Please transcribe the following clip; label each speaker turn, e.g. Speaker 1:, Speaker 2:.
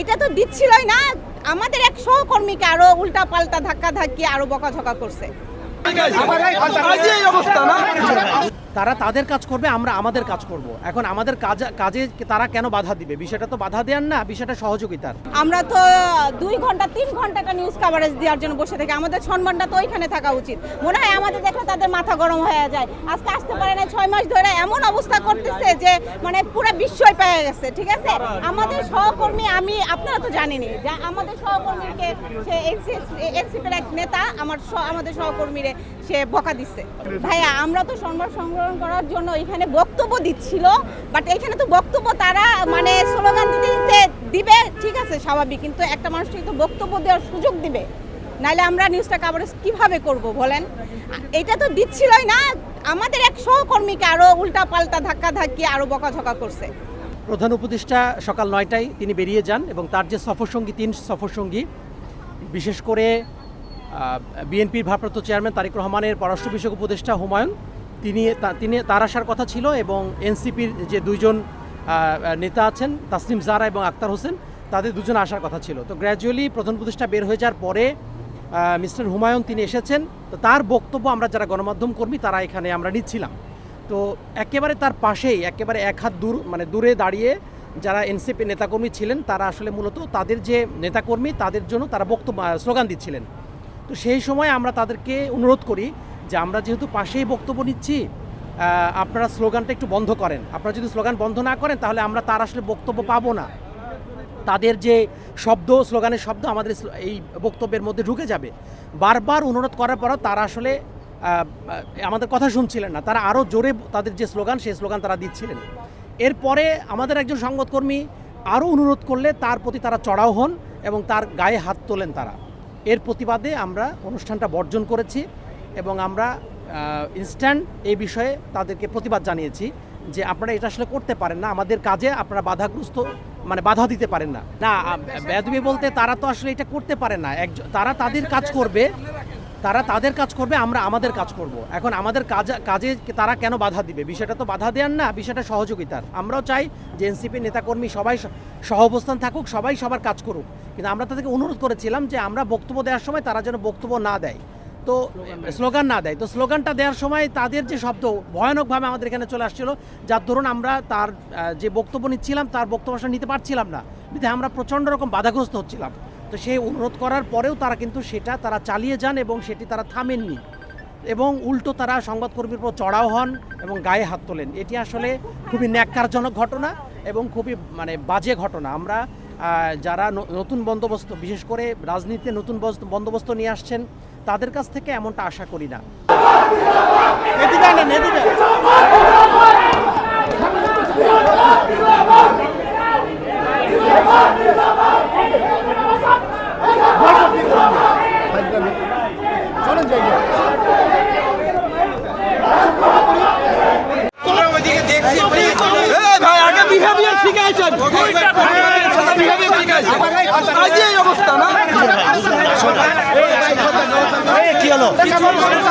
Speaker 1: এটা তো দিচ্ছিলই না। আমাদের এক সহকর্মীকে আরও উল্টা পাল্টা ধাক্কা ধাক্কি আরও বকাঝকা করছে।
Speaker 2: তারা তাদের কাজ করবে, আমরা আমাদের কাজ করব। এখন আমাদের কাজ, কাজে তারা কেন বাধা দিবে? বিষয়টা তো বাধা দেওয়ার না, বিষয়টা সহযোগিতার।
Speaker 1: আমরা তো দুই ঘণ্টা, তিন ঘন্টাটা নিউজ কাভারেজ দেওয়ার জন্য বসে থাকি। আমাদের সম্মানটা তো ওইখানে থাকা উচিত। মনে হয় আমাদের দেখলে তাদের মাথা গরম হয়ে যায়। আজকে আসতে পারে না ছয় মাস ধরে এমন অবস্থা করতেছে যে মানে পুরো বিস্ময় পেয়ে গেছে, ঠিক আছে? আমাদের সহকর্মী, আমি, আপনারা তো জানেনই যে আমাদের সহকর্মীকে সে এনসিপির এক নেতা, আমার আমাদের সহকর্মীরে সে বকা দিচ্ছে। ভাইয়া, আমরা তো সম্মান সংগ্রহণ করার জন্য এখানে বক্তব্য দিচ্ছিল বাট এখানে তো বক্তব্য তারা মানে স্লোগান দিতে দিতে দিবে, ঠিক আছে, স্বাভাবিক, কিন্তু একটা মানুষকে তো বক্তব্য দেওয়ার সুযোগ দিবে। নাহলে আমরা নিউজটা কাভারেজ কীভাবে করব বলেন? এটা তো দিচ্ছিলই না, আমাদের এক সহকর্মীকে আরও উল্টা পাল্টা ধাক্কা ধাক্কি আরও বকাঝকা করছে।
Speaker 2: প্রধান উপদেষ্টা সকাল নয়টায় তিনি বেরিয়ে যান এবং তার যে সফরসঙ্গী, তিন সফরসঙ্গী, বিশেষ করে বিএনপির ভারপ্রাপ্ত চেয়ারম্যান তারেক রহমানের পররাষ্ট্র বিষয়ক উপদেষ্টা হুমায়ুন তিনি তিনি তার আসার কথা ছিল এবং এনসিপির যে দুইজন আহ, নেতা আছেন তাসনিম জারা এবং আক্তার হোসেন তাদের দুজন আসার কথা ছিল। তো গ্র্যাজুয়ালি প্রধান প্রতিষ্ঠা বের হয়ে যাওয়ার পরে মিস্টার হুমায়ুন তিনি এসেছেন। তো তার বক্তব্য আমরা যারা গণমাধ্যম কর্মী তারা এখানে আমরা নিচ্ছিলাম। তো একেবারে তার পাশেই একেবারে এক হাত দূর মানে দূরে দাঁড়িয়ে যারা এনসিপি নেতাকর্মী ছিলেন তারা আসলে মূলত তাদের যে নেতাকর্মী তাদের জন্য তারা বক্তব্য স্লোগান দিচ্ছিলেন। তো সেই সময় আমরা তাদেরকে অনুরোধ করি যে আমরা যেহেতু পাশেই বক্তব্য নিচ্ছি আপনারা স্লোগানটা একটু বন্ধ করেন। আপনারা যদি স্লোগান বন্ধ না করেন, তাহলে আমরা তার আসলে বক্তব্য পাবো না। তাদের যে শব্দ, স্লোগানের শব্দ আমাদের এই বক্তব্যের মধ্যে ঢুকে যাবে। বারবার অনুরোধ করার পরও তারা আসলে আমাদের কথা শুনছিলেন না। তারা আরও জোরে তাদের যে স্লোগান, সেই স্লোগান তারা দিচ্ছিলেন। এরপরে আমাদের একজন সংবাদকর্মী আরও অনুরোধ করলে তার প্রতি তারা চড়াও হন এবং তার গায়ে হাত তোলেন তারা। এর প্রতিবাদে আমরা অনুষ্ঠানটা বর্জন করেছি। এবং আমরা ইনস্ট্যান্ট এই বিষয়ে তাদেরকে প্রতিবাদ জানিয়েছি যে আপনারা এটা আসলে করতে পারেন না। আমাদের কাজে আপনারা বাধাগ্রস্ত মানে বাধা দিতে পারেন না। না বেদবি বলতে তারা তো আসলে এটা করতে পারে না। একজন তারা তাদের কাজ করবে, তারা তাদের কাজ করবে, আমরা আমাদের কাজ করব। এখন আমাদের কাজ, কাজে তারা কেন বাধা দিবে? বিষয়টা তো বাধা দেওয়ার না, বিষয়টা সহযোগিতার। আমরাও চাই যে এনসিপি নেতাকর্মী সবাই সহ অবস্থান থাকুক, সবাই সবার কাজ করুক। কিন্তু আমরা তাদেরকে অনুরোধ করেছিলাম যে আমরা বক্তব্য দেওয়ার সময় তারা যেন বক্তব্য না দেয়। তো স্লোগান না দেয়। তো স্লোগানটা দেওয়ার সময় তাদের যে শব্দ ভয়ানকভাবে আমাদের এখানে চলে আসছিল, যার ধরুন আমরা তার যে বক্তব্য নিচ্ছিলাম, তার বক্তব্য নিতে পারছিলাম না। বিধায় আমরা প্রচণ্ড রকম বাধাগ্রস্ত হচ্ছিলাম। তো সেই অনুরোধ করার পরেও তারা কিন্তু সেটা তারা চালিয়ে যান এবং সেটি তারা থামেননি। এবং উল্টো তারা সংবাদকর্মীর উপর চড়াও হন এবং গায়ে হাত তোলেন। এটি আসলে খুবই ন্যাক্কারজনক ঘটনা এবং খুবই মানে বাজে ঘটনা। আমরা যারা নতুন বন্দোবস্ত, বিশেষ করে রাজনীতিতে নতুন বস- বন্দোবস্ত নিয়ে আসছেন তাদের কাছ থেকে এমনটা আশা করি না। এদিকে আনেন, এদিকে।